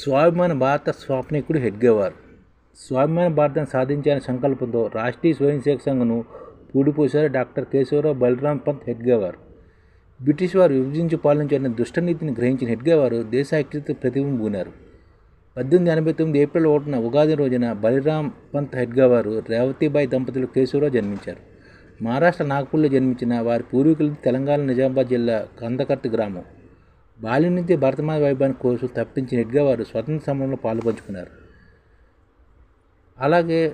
స్వాభిమాన భారత స్వాప్నికుడు హెడ్గేవారు స్వాభిమాన భారతం సాధించాలనే సంకల్పంతో రాష్ట్రీయ స్వయం సేవక సంఘను పూడిపోశారు డాక్టర్ కేశవరావు బలరాం పంత్ హెడ్గేవారు బ్రిటిష్ వారు విభజించి పాలించిన దుష్టనీతిని గ్రహించిన హెడ్గేవారు దేశ ఐక్యత ప్రతిబింబూనారు పద్దెనిమిది ఎనభై తొమ్మిది ఏప్రిల్ ఒకటిన ఉగాది రోజున బలిరామ్ పంత్ హెడ్గేవారు రేవతిబాయి దంపతులు కేశవరావు జన్మించారు. మహారాష్ట్ర నాగ్పూర్లో జన్మించిన వారి పూర్వీకులు తెలంగాణ నిజామాబాద్ జిల్లా కందకర్తి గ్రామం. బాల్యం నుంచి భరతమాత వైభవాన్ని కోసం తప్పించిన వారు స్వతంత్ర సమరంలో పాల్పంచుకున్నారు. అలాగే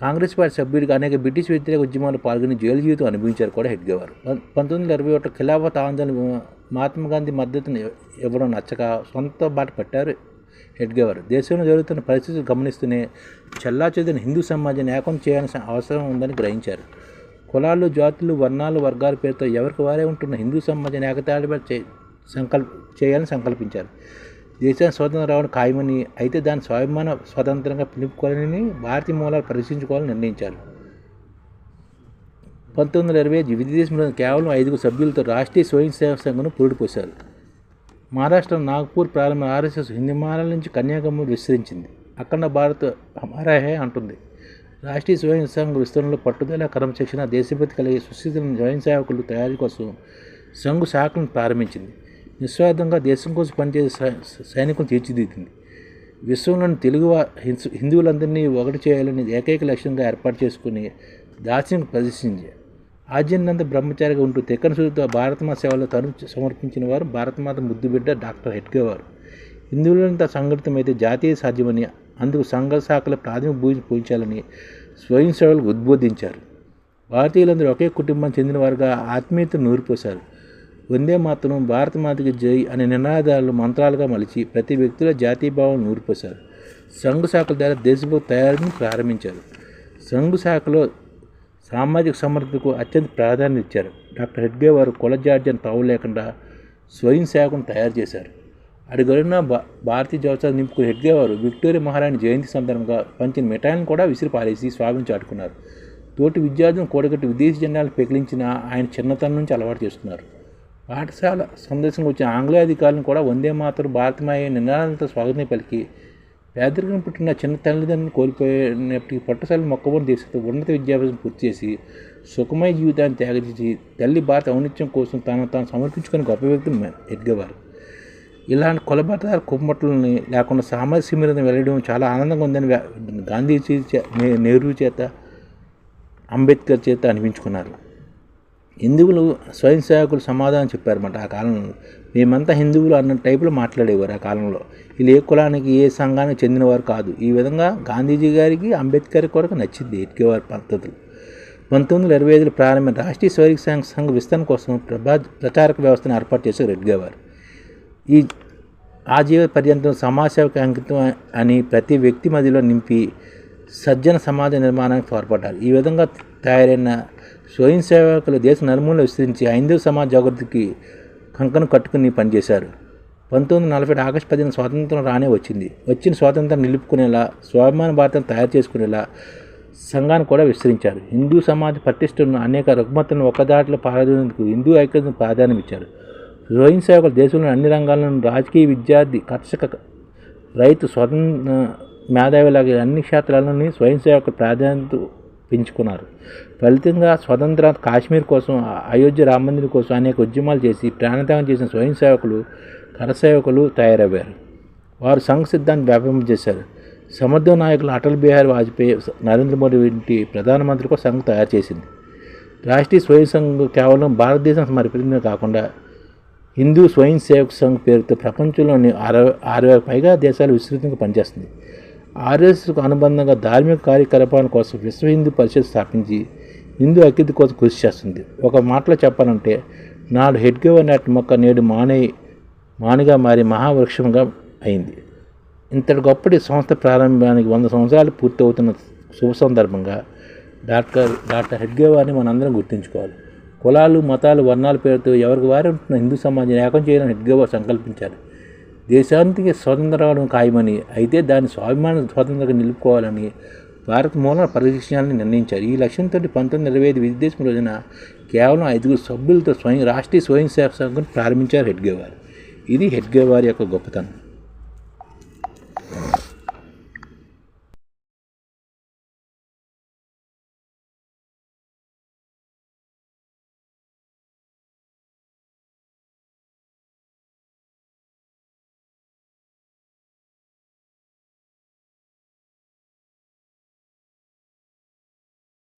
కాంగ్రెస్ పార్టీ సభ్యుడిగా అనేక బ్రిటిష్ వ్యతిరేక ఉద్యమాలు పాల్గొని జైలు జీవితం అనుభవించారు కూడా హెడ్గే వారు. పంతొమ్మిది వందల ఇరవై ఒకటి ఖిలాఫత్ ఆందోళన మహాత్మా గాంధీ మద్దతును ఇవ్వడం నచ్చక సొంత బాట పట్టారు హెడ్గేవారు దేశంలో జరుగుతున్న పరిస్థితులు గమనిస్తూనే చల్లా హిందూ సమాజాన్ని ఏకం చేయాల్సిన అవసరం ఉందని గ్రహించారు. కులాలు జాతులు వర్ణాలు వర్గాల పేరుతో ఎవరికి వారే ఉంటున్న హిందూ సమాజాన్ని ఏకతాటిపై సంకల్ప చేయాలని సంకల్పించారు. దేశానికి స్వతంత్రం రావడం ఖాయమని అయితే దాని స్వాభిమాన స్వతంత్రంగా పిలుపుకోవాలని భారతీయ మూలాలు పరీక్షించుకోవాలని నిర్ణయించారు. పంతొమ్మిది వందల ఇరవై ఐదు విదేశంలో కేవలం ఐదుగురు సభ్యులతో రాష్ట్రీయ స్వయం సేవా సంఘం పూడిపోశారు మహారాష్ట్ర నాగ్పూర్ ప్రారంభ ఆర్ఎస్ఎస్ హిందీమాల నుంచి కన్యాకుమారి విస్తరించింది. అఖండ భారత్ హమారాహే అంటుంది. రాష్ట్రీయ స్వయం సంఘ విస్తరణలో పట్టుదల క్రమశిక్షణ దేశభక్తి కలిగే సుస్థితులను స్వయం సేవకులు తయారీ కోసం సంఘు శాఖలను ప్రారంభించింది. నిస్వార్థంగా దేశం కోసం పనిచేసే సై- తీర్చిదిద్దింది. విశ్వంలోని తెలుగు హిందువులందరినీ ఒకటి చేయాలని ఏకైక లక్ష్యంగా ఏర్పాటు చేసుకుని దాస్యం ప్రదర్శించారు ఆద్యనంద బ్రహ్మచారిగా ఉంటూ తెక్కన సూరితో భారతమాత సేవలో తను సమర్పించిన వారు భారతమాత ముద్దుబిడ్డ డాక్టర్ హెడ్గేవారు హిందువులంతా సంఘటితమైతే జాతీయ సాధ్యమని అందుకు సంఘ శాఖల ప్రాథమిక భూమి పూజించాలని స్వయం సేవలకు ఉద్బోధించారు. భారతీయులందరూ ఒకే కుటుంబం చెందినవారుగా ఆత్మీయతను నూరిపోశారు. వందే మాతరం భారత మాతకి జై అనే నినాదాలు మంత్రాలుగా మలిచి ప్రతి వ్యక్తిలో జాతీయ భావం నూరిపోశారు. సంఘ శాఖల ద్వారా దేశభక్తి తయారీని ప్రారంభించారు. సంఘ శాఖలో సామాజిక సమర్థతకు అత్యంత ప్రాధాన్యత ఇచ్చారు. డాక్టర్ హెడ్గే వారు కుల తావు లేకుండా స్వయం సేవకును తయారు చేశారు. అడుగడున భా భారతీయ జవసాలు నింపుకుని హెడ్గే వారు విక్టోరియా మహారాణి జయంతి సందర్భంగా పంచిన మిఠాయిలను కూడా విసిరిపారేసి స్వాగతం చాటుకున్నారు. తోటి విద్యార్థులను కూడగట్టి విదేశీ జెండాలను పెకిలించిన ఆయన చిన్నతనం నుంచి అలవాటు చేస్తున్నారు. పాఠశాల సందర్శనకు వచ్చిన ఆంగ్లేయ అధికారులను కూడా వందే మాతరం భారతమయ నినాదాలతో స్వాగతం పలికి. పేదరికం పుట్టిన చిన్న తల్లిదండ్రులను కోల్పోయినప్పటికీ పట్టశాల మొక్కబోని దేశంతో ఉన్నత విద్యాభ్యాసం పూర్తి చేసి సుఖమయ జీవితాన్ని త్యాగచేసి తల్లి భారత ఔనిత్యం కోసం తాను తాను సమర్పించుకుని గొప్ప వ్యక్తి ఎడ్గేవారు. ఇలాంటి కులబద్ధాల కుమ్మట్లని లేకుండా సామాజిక శిబిరం వెళ్ళడం చాలా ఆనందంగా ఉందని గాంధీజీ చే నెహ్రూ చేత అంబేద్కర్ చేత అనిపించుకున్నారు. హిందువులు స్వయం సేవకులు సమాధానం చెప్పారన్నమాట ఆ కాలంలో. మేమంతా హిందువులు అన్న టైపులో మాట్లాడేవారు ఆ కాలంలో. వీళ్ళు ఏ కులానికి ఏ సంఘానికి చెందినవారు కాదు. ఈ విధంగా గాంధీజీ గారికి అంబేద్కర్ కొరకు నచ్చింది ఎట్కేవారి పద్ధతులు. పంతొమ్మిది వందల ఇరవై ఐదులో ప్రారంభమైన రాష్ట్రీయ స్వైరిక సంఘ సంఘ విస్తరణ కోసం ప్రభా ప్రచారక వ్యవస్థను ఏర్పాటు చేశారు రెడ్గేవారు ఈ ఆజీవ పర్యంతం సమాజసేవకు అంకితం అని ప్రతి వ్యక్తి మధ్యలో నింపి సజ్జన సమాజ నిర్మాణానికి తోడ్పడ్డారు. ఈ విధంగా తయారైన స్వయం సేవకులు దేశ నలుమూల విస్తరించి హైందవ సమాజ జాగృతికి కంకణం కట్టుకుని పనిచేశారు. పంతొమ్మిది నలభై ఏడు ఆగస్టు పదిహేను స్వాతంత్రం రానే వచ్చింది. వచ్చిన స్వాతంత్రం నిలుపుకునేలా స్వాభిమాన భారతం తయారు చేసుకునేలా సంఘాన్ని కూడా విస్తరించారు. హిందూ సమాజ పటిష్టను అనేక రుగ్మతలను ఒకదాటిలో పారదోలేందుకు హిందూ ఐక్యతను ప్రాధాన్యం ఇచ్చారు స్వయం సేవకులు దేశంలోని అన్ని రంగాలను రాజకీయ విద్యార్థి కర్షక రైతు స్వతంత్ర మేధావిలాగే అన్ని క్షేత్రాలని స్వయం సేవకులు ప్రాధాన్యత పెంచుకున్నారు ఫలితంగా స్వతంత్ర కాశ్మీర్ కోసం అయోధ్య రామ కోసం అనేక ఉద్యమాలు చేసి ప్రాణత్యాగం చేసిన స్వయం సేవకులు కరసేవకులు తయారయ్యారు. వారు సంఘ సిద్ధాన్ని వ్యాపింప చేశారు. సమర్థ నాయకులు అటల్ బిహారీ వాజ్పేయి నరేంద్ర మోడీ వంటి ప్రధానమంత్రి కూడా సంఘం తయారు చేసింది. రాష్ట్రీయ స్వయం సంఘ్ కేవలం భారతదేశం సమర్పించడమే కాకుండా హిందూ స్వయం సేవక్ సంఘ్ పేరుతో ప్రపంచంలోని అరవై అరవై పైగా దేశాలు విస్తృతంగా పనిచేస్తుంది ఆర్ఎస్కు అనుబంధంగా ధార్మిక కార్యకలాపాల కోసం విశ్వ హిందూ పరిషత్ స్థాపించి హిందూ ఐక్యత కోసం కృషి చేస్తుంది. ఒక మాటలో చెప్పాలంటే నాడు హెడ్గేవర్ నాటి మొక్క నేడు మానే మానిగా మారి మహావృక్షంగా అయింది. ఇంతటి గొప్పటి సంస్థ ప్రారంభానికి వంద సంవత్సరాలు పూర్తవుతున్న శుభ సందర్భంగా డాక్టర్ డాక్టర్ హెడ్గేవారిని మనందరం గుర్తుంచుకోవాలి. కులాలు మతాలు వర్ణాల పేరుతో ఎవరికి వారు హిందూ సమాజాన్ని ఏకం చేయాలని హెడ్గేవారు సంకల్పించారు. దేశానికి స్వతంత్రం రావడం ఖాయమని అయితే దాని స్వాభిమాన స్వాతంత్రంగా నిలుపుకోవాలని భారత మూల పరిరక్షణాలని నిర్ణయించారు. ఈ లక్ష్యంతో పంతొమ్మిది ఇరవై ఐదు విద్యాసం రోజున కేవలం ఐదుగురు సభ్యులతో స్వయం రాష్ట్రీయ స్వయం సేవ సంఘం ప్రారంభించారు హెడ్గేవారు ఇది హెడ్గేవారి యొక్క గొప్పతనం.